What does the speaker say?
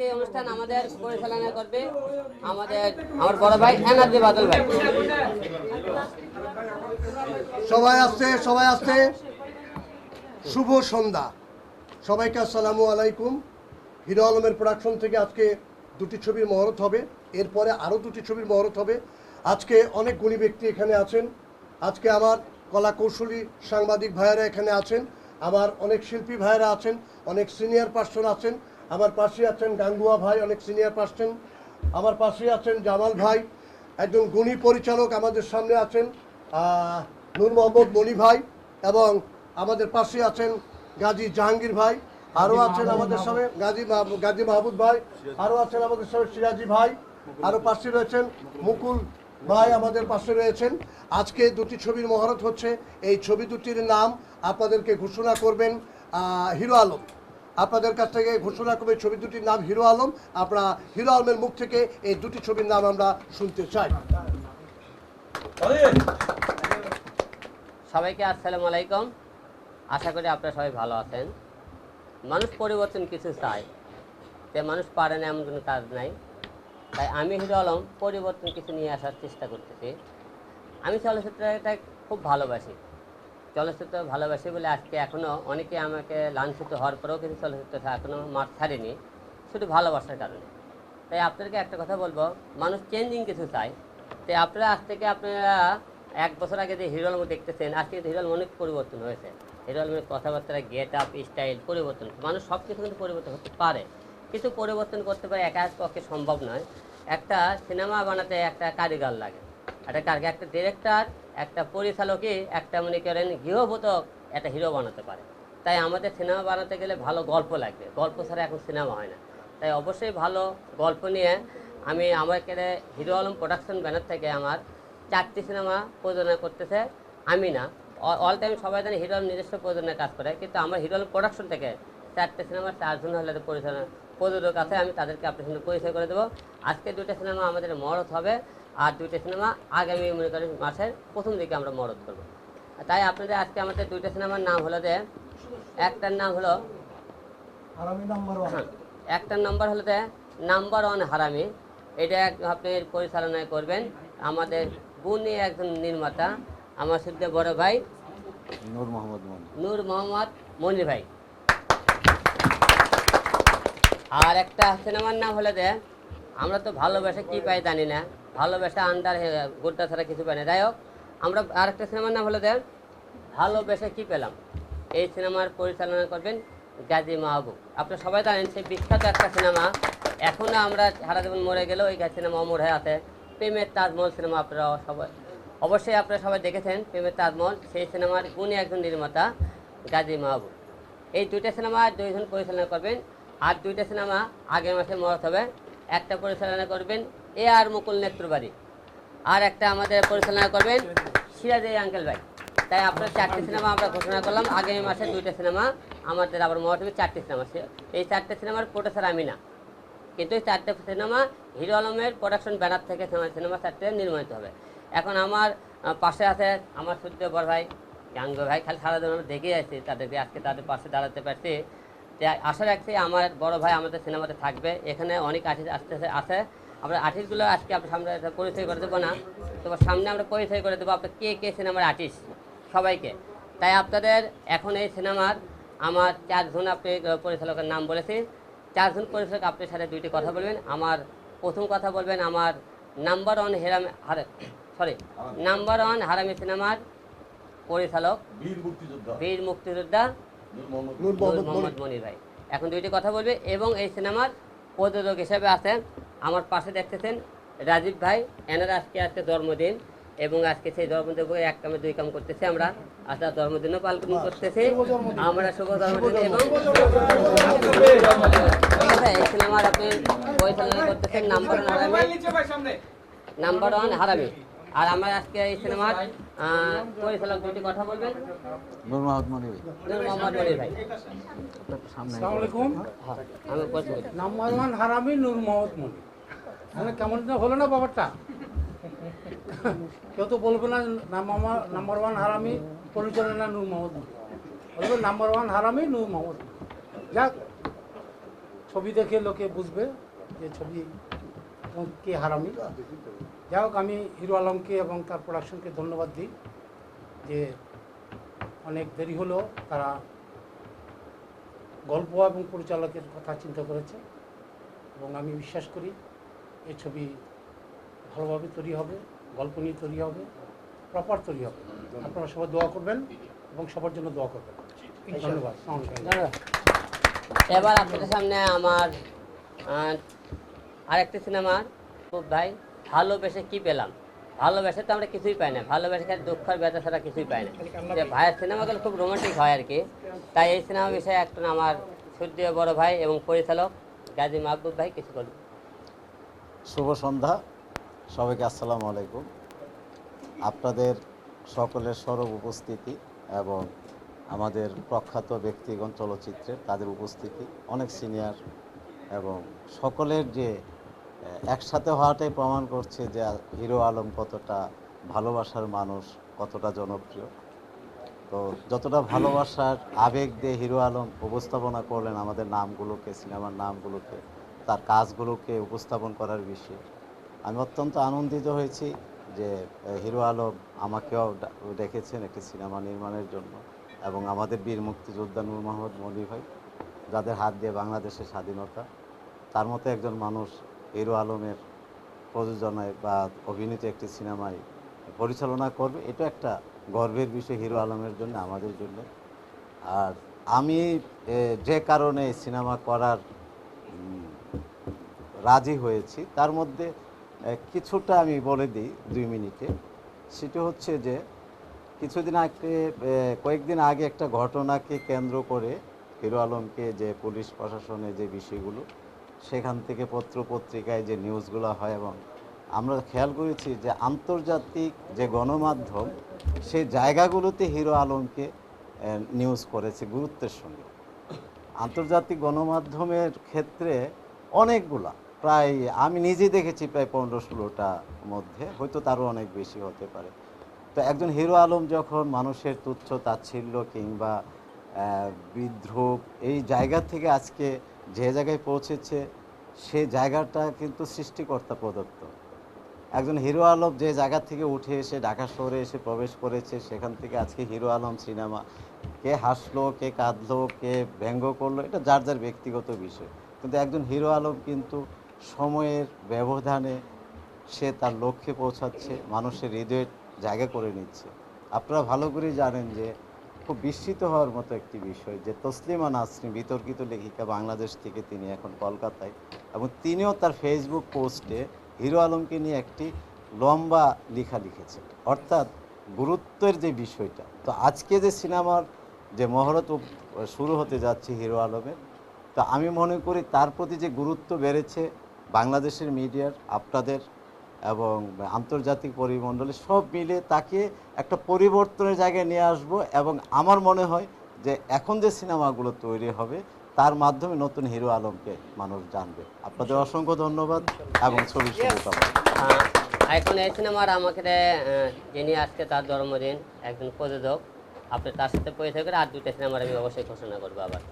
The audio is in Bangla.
আজকে অনুষ্ঠান আমাদের পরিচালনা করবে আমাদের, আমার বড় ভাই, এনার্জি বাদল ভাই। সবাই আসছে সবাই আসছে। শুভ সন্ধ্যা। সবাইকে আসসালামু আলাইকুম। হিরো আলমের প্রোডাকশন থেকে আজকে দুটি ছবির মহরত হবে। এরপরে আরও দুটি ছবির মহরত হবে। আজকে অনেক গুণী ব্যক্তি এখানে আছেন। আজকে আমার কলা কৌশলী সাংবাদিক ভাইয়েরা এখানে আছেন। আমার অনেক শিল্পী ভাইয়েরা আছেন। অনেক সিনিয়র পার্সন আছেন। আমার পাশে আছেন গাঙ্গুয়া ভাই অনেক সিনিয়র পার্সন আমার পাশে আছেন জামাল ভাই একজন গুণী পরিচালক আমাদের সামনে আছেন নূর মোহাম্মদ মনি ভাই এবং আমাদের পাশে আছেন গাজী জাহাঙ্গীর ভাই। আরও আছেন আমাদের সামনে গাজী গাজী মাহমুদ ভাই। আরও আছেন আমাদের সামনে সিরাজি ভাই। আরও পাশে রয়েছেন মুকুল ভাই আমাদের পাশে রয়েছেন। আজকে দুটি ছবির মহরত হচ্ছে। এই ছবি দুটির নাম আপনাদেরকে ঘোষণা করবেন হিরো আলম। আপনাদের কাছ থেকে ঘোষণা করবে ছবি দুটির নাম হিরো আলম। আমরা হিরো আলমের মুখ থেকে এই দুটি ছবির নাম আমরা শুনতে চাই। সবাইকে আসসালামু আলাইকুম। আশা করি আপনারা সবাই ভালো আছেন। মানুষ পরিবর্তন কিছু চায় যে মানুষ পারে না এমন কোনো কাজ নাই। তাই আমি হিরো আলম পরিবর্তন কিছু নিয়ে আসার চেষ্টা করতেছি। আমি চলচ্চিত্রটা খুব ভালোবাসি। চলচ্চিত্র ভালোবাসি বলে আজকে এখনও অনেকে আমাকে লাঞ্ছিত হওয়ার পরেও কিন্তু চলচ্চিত্র এখনও মাঠ ছাড়েনি, শুধু ভালোবাসার কারণে। তাই আপনাদেরকে একটা কথা বলব, মানুষ চেঞ্জিং কিছু চায়। তাই আপনারা আজ থেকে আপনারা এক বছর আগে যে হিরো আলম দেখতেছেন, আজকে কিন্তু হিরো আলম অনেক পরিবর্তন হয়েছে। হিরো আলমের কথাবার্তা গেট আপ স্টাইল পরিবর্তন, মানুষ সব কিছু কিন্তু পরিবর্তন হতে পারে। কিন্তু পরিবর্তন করতে পারে একা এক পক্ষে সম্ভব নয়। একটা সিনেমা বানাতে একটা কারিগর লাগে। একটা কারিগর, একটা ডিরেক্টর একটা পরিচালকই একটা, মনে করেন, গৃহবোধক একটা হিরো বানাতে পারে। তাই আমাদের সিনেমা বানাতে গেলে ভালো গল্প লাগবে। গল্প ছাড়া এখন সিনেমা হয় না। তাই অবশ্যই ভালো গল্প নিয়ে আমি আমাকে হিরো আলম প্রোডাকশন ব্যানার থেকে আমার চারটি সিনেমা প্রযোজনা করতেছে আমি না। অল টাইম সবাই জানে হিরো আলম নিজস্ব প্রযোজনায় কাজ করে, কিন্তু আমার হিরো আলম প্রোডাকশন থেকে চারটে সিনেমা চারজন হলে পরিচালনা, প্রযোজক আছে, আমি তাদেরকে আপনার সঙ্গে পরিচয় করে দেবো। আজকে দুটো সিনেমা আমাদের মরত হবে। আর দুইটা সিনেমা আগামী মনে করেন মাসের প্রথম দিকে আমরা মহরত করব। তাই আপনাদের আজকে আমাদের দুইটা সিনেমার নাম হলো যে একটার নাম হলো হ্যাঁ, একটার নম্বর হলো যে নাম্বার ওয়ান হারামি। এটা এক- আপনি পরিচালনায় করবেন আমাদের গুণী একজন নির্মাতা আমার শুদ্ধ বড় ভাই নূর মোহাম্মদ মনি। নূর মোহাম্মদ মনির ভাই। আর একটা সিনেমার নাম হলো যে আমরা তো ভালোবাসা কি পাই জানি না। ভালোবাসা আন্ডার গোড্ডা ছাড়া কিছু পাই না। যাই হোক, আমরা আরেকটা সিনেমার নাম হলো যে, ভালোবেসে কি পেলাম? এই সিনেমার পরিচালনা করবেন গাজী মাহবুব। আপনারা সবাই জানেন সেই বিখ্যাত একটা সিনেমা এখনও আমরা সারা জীবন মরে গেলেও এই সিনেমা অমর হয়ে আছে। প্রেমের তাজমহল সিনেমা আপনারা সবাই, অবশ্যই আপনারা সবাই দেখেছেন প্রেমের তাজমহল, সেই সিনেমার গুণী একজন নির্মাতা গাজী মাহবুব। এই দুইটা সিনেমা দুইজন পরিচালনা করবেন, আর দুইটা সিনেমা আগের মাসে মরত হবে। একটা পরিচালনা করবেন এ আর মুকুল নেত্রবাড়ি আর একটা আমাদের পরিচালনা করবেন সিরাজ আঙ্কেল ভাই। তাই আপনার চারটে সিনেমা আমরা ঘোষণা করলাম। আগামী মাসে দুইটা সিনেমা। আমাদের আবার মহৎ হবে চারটে সিনেমা। এই চারটে সিনেমার প্রোডিউসার আমি না। কিন্তু এই চারটে সিনেমা হিরো আলমের প্রোডাকশন ব্যানার থেকে সিনেমা- চারটে নির্মিত হবে। এখন আমার পাশে আছে আমার সূর্য বড় ভাই গাঙ্গ ভাই। খালি সারাদিন আমরা দেখে আসছি তাদেরকে আজকে তাদের পাশে দাঁড়াতে পারছি। আশা রাখছি আমার বড় ভাই আমাদের সিনেমাতে থাকবে। এখানে অনেক আর্টিস্ট আসতে আছে। আমরা আর্টিস্টগুলো আজকে আপনার সামনে পরিচয় করে দেবো না। তোমার সামনে আমরা পরিচয় করে দেবো আপনার কে কে সিনেমার আর্টিস্ট সবাইকে। তাই আপনাদের এখন এই সিনেমার আমার চারজন আপনি পরিচালকের নাম বলেছি। চারজন পরিচালক আপনার সাথে দুইটি কথা বলবেন। আমার প্রথম কথা বলবেন আমার নাম্বার ওয়ান হেরাম হারে সরি নাম্বার ওয়ান হারামি সিনেমার পরিচালক বীর মুক্তিযোদ্ধা। বীর মুক্তিযোদ্ধা নূর মোহাম্মদ নূর নূর মোহাম্মদ মোহাম্মদ মনির। মনির ভাই। এখন দুইটি কথা বলবে এবং এই সিনেমার প্রযোজক হিসেবে আছেন আমার পাশে দেখতেছেন রাজীব ভাই। এনার আজকে আজকে জন্মদিন এবং আজকে সেই জন্মদিন এক কামে দুই কাম করতেছি আমরা। আজকে জন্মদিনও পালন করতেছি। আমরা শুভ জন্মদিন এবং এই সিনেমার আপনি পরিচালনা করতেছেন নাম্বার ওয়ান হারামি। নাম্বার ওয়ান হারামি। আর আমরা আজকে এই সিনেমার পরিচালক দুটি কথা বলবেন। নূর মোহাম্মদ মনি ভাই। নূর মোহাম্মদ মনির ভাই। আসসালামু আলাইকুম। হ্যাঁ আমি নাম্বার ওয়ান হারামি নূর মোহাম্মদ মনি। মানে কেমন হলো না ব্যাপারটা? কেউ তো বলবে না নাম্বার ওয়ান হারামি পরিচালনা নূর মোহাম্মদ বলবে নাম্বার ওয়ান হারামি, নূর মোহাম্মদ যাক, ছবি দেখে লোকে বুঝবে যে ছবি কে হারামি। যাই হোক, আমি হিরো আলমকে এবং তার প্রোডাকশনকে ধন্যবাদ দিই যে অনেক দেরি হলো, তারা গল্প এবং পরিচালকের কথা চিন্তা করেছে। এবং আমি বিশ্বাস করি এই ছবি ভালোভাবে তৈরি হবে গল্প নিয়ে তৈরি হবে প্রপার তৈরি হবে। আপনারা সবাই দোয়া করবেন এবং সবার জন্য দোয়া করবেন। ধন্যবাদ এবার আপনাদের সামনে আমার আরেকটি সিনেমার খুব ভাই ভালোবেসে কি পেলাম? ভালোবেসে তো আমরা কিছুই পাই না ভালোবেসে খালি দুঃখ আর ব্যথা ছাড়া কিছুই পাই না। যে ভাইয়ের সিনেমাগুলো খুব রোমান্টিক হয় আর কি। তাই এই সিনেমা বিষয়ে একজন আমার সুদীয় বড় ভাই এবং পরিচালক গাজী মাহবুব ভাই কিছু বলুন। শুভ সন্ধ্যা। সবাইকে আসসালামু আলাইকুম। আপনাদের সকলের সরব উপস্থিতি এবং আমাদের প্রখ্যাত ব্যক্তিগণ চলচ্চিত্রের তাদের উপস্থিতি, অনেক সিনিয়র এবং সকলের যে একসাথে হওয়াটাই প্রমাণ করছে যে হিরো আলম কতটা ভালোবাসার মানুষ, কতটা জনপ্রিয়। তো যতটা ভালোবাসার আবেগ দিয়ে হিরো আলম উপস্থাপনা করলেন আমাদের নামগুলোকে, সিনেমার নামগুলোকে তার কাজগুলোকে উপস্থাপন করার বিষয়ে। আমি অত্যন্ত আনন্দিত হয়েছি যে হিরো আলম আমাকেও ডেকেছেন একটি সিনেমা নির্মাণের জন্য এবং আমাদের বীর মুক্তিযোদ্ধা নূর মোহাম্মদ মলি ভাই, যাদের হাত দিয়ে বাংলাদেশের স্বাধীনতা। তার মতো একজন মানুষ হিরো আলমের প্রযোজনায় বা অভিনীত একটি সিনেমায় পরিচালনা করবে, এটা একটা গর্বের বিষয় হিরো আলমের জন্য, আমাদের জন্য। আর আমি যে কারণে সিনেমা করার রাজি হয়েছি। তার মধ্যে কিছুটা আমি বলে দিই দুই মিনিটে। সেটা হচ্ছে যে, কিছুদিন আগে কয়েকদিন আগে একটা ঘটনাকে কেন্দ্র করে হিরো আলমকে যে পুলিশ প্রশাসনের যে বিষয়গুলো, সেখান থেকে পত্র পত্রিকায় যে নিউজগুলো হয় এবং আমরা খেয়াল করেছি যে আন্তর্জাতিক যে গণমাধ্যম, সেই জায়গাগুলোতে হিরো আলমকে নিউজ করেছে গুরুত্বের সঙ্গে। আন্তর্জাতিক গণমাধ্যমের ক্ষেত্রে অনেকগুলা প্রায় আমি নিজে দেখেছি প্রায় পনেরো ষোলোটা মধ্যে হয়তো তারও অনেক বেশি হতে পারে। তো একজন হিরো আলম যখন মানুষের তুচ্ছ তাচ্ছিল্য কিংবা আহ, বিদ্রুপ এই জায়গা থেকে আজকে যে জায়গায় পৌঁছেছে সে জায়গাটা কিন্তু সৃষ্টিকর্তা প্রদত্ত। একজন হিরো আলম যে জায়গা থেকে উঠে এসে ঢাকা শহরে এসে প্রবেশ করেছে সেখান থেকে আজকে হিরো আলম সিনেমা কে হাসলো কে কাঁদলো কে ব্যঙ্গ করল এটা যার যার ব্যক্তিগত বিষয়। কিন্তু একজন হিরো আলম কিন্তু সময়ের ব্যবধানে সে তার লক্ষ্যে পৌঁছাচ্ছে, মানুষের হৃদয়ের জায়গা করে নিচ্ছে। আপনারা ভালো করে জানেন যে, খুব বিস্মিত হওয়ার মতো একটি বিষয় যে, তসলিমা নাসরিন বিতর্কিত লেখিকা বাংলাদেশ থেকে তিনি এখন কলকাতায় এবং তিনিও তার ফেসবুক পোস্টে হিরো আলমকে নিয়ে একটি লম্বা লেখা লিখেছেন। অর্থাৎ গুরুত্বের যে বিষয়টা, তো আজকে যে সিনেমার যে মহরত শুরু হতে যাচ্ছে হিরো আলমের, তো আমি মনে করি তার প্রতি যে গুরুত্ব বেড়েছে বাংলাদেশের মিডিয়ার আপনাদের এবং আন্তর্জাতিক পরিমণ্ডলে সব মিলে তাকে একটা পরিবর্তনের জায়গায় নিয়ে আসব এবং আমার মনে হয় যে এখন যে সিনেমাগুলো তৈরি হবে তার মাধ্যমে নতুন হিরো আলমকে মানুষ জানবে। আপনাদের অসংখ্য ধন্যবাদ এবং ছবি এখন এই সিনেমার আমাকে যিনি আজকে তার জন্মদিন একজন প্রযোজক আপনি তার সাথে পরিচয় করে আর দুইটা সিনেমার আমি অবশ্যই ঘোষণা করব আবার।